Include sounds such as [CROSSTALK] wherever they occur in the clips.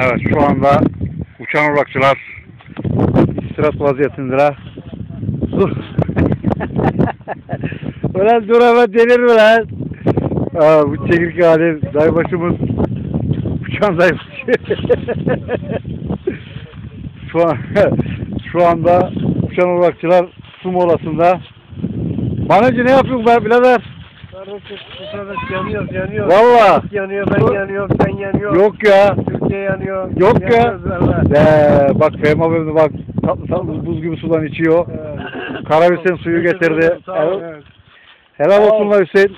Evet şu anda uçan urakçılar istirahat vaziyetindeler. Dur. [LAUGHS] ulan dur hemen denir mi lan? Aa, bu çekirge hali dayıbaşımız uçan dayıbaşı. [LAUGHS] şu an [LAUGHS] şu anda uçan urakçılar su molasında. Manacı ne yapıyorsun be birader? Kardeşim yanıyor yanıyor. Valla. Yanıyor ben yanıyorum sen yanıyor. Yok ya. Türkiye yanıyor. Yok ya. Ee, bak Fehmi abim de bak tatlı tatlı buz gibi sudan içiyor. Evet. Karabüsen suyu getirdi. Sağ ol. Evet. Helal olsun la Hüseyin.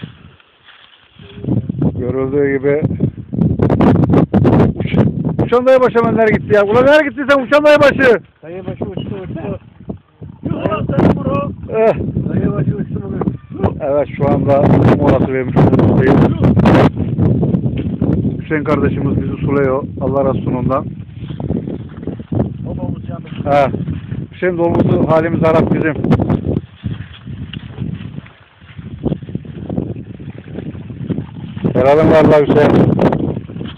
Görüldüğü gibi Uç, Uçan dayı hemen nereye gitti ya? Ulan nereye gitti sen uçan dayı başı? Dayı başı uçtu uçtu. Eh, Dayı başı uçtu bugün. Evet şu anda molası vermiş bulunmaktayız. Hüseyin kardeşimiz bizi suluyor. Allah razı olsun ondan. Babamız yandı. He. Hüseyin dolmuzu halimiz harap bizim. Helalin var la Hüseyin.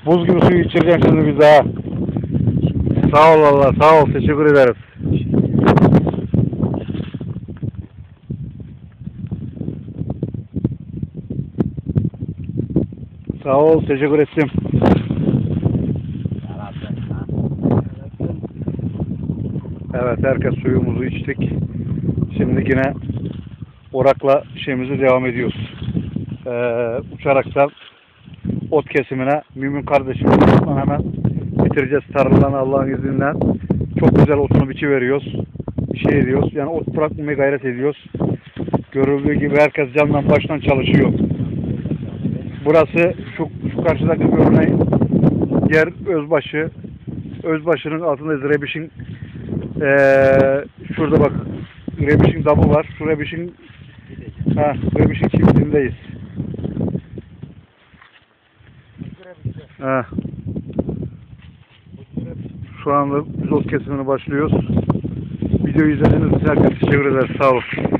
Buz gibi suyu içireceksin şimdi bize ha. Sağ ol valla sağ ol teşekkür ederim. Sağ ol teşekkür ettim. Evet herkes suyumuzu içtik. Şimdi yine orakla şeyimizi devam ediyoruz. Ee, uçaraktan ot kesimine Mümin kardeşimizle hemen bitireceğiz tarlalarını Allah'ın izniyle. Çok güzel otunu biçi veriyoruz. Şey ediyoruz. Yani ot bırakmamaya gayret ediyoruz. Görüldüğü gibi herkes candan baştan çalışıyor. Burası şu, şu karşıdaki görünen yer Özbaşı. Özbaşı'nın altındayız. Rebiş'in ee, şurada bak Rebiş'in damı var. Şu Rebiş'in ha, Rebiş'in çiftliğindeyiz. Ha. Şu anda biz ot kesimine başlıyoruz. Videoyu izlediğiniz için herkese teşekkür ederiz. Sağ olun.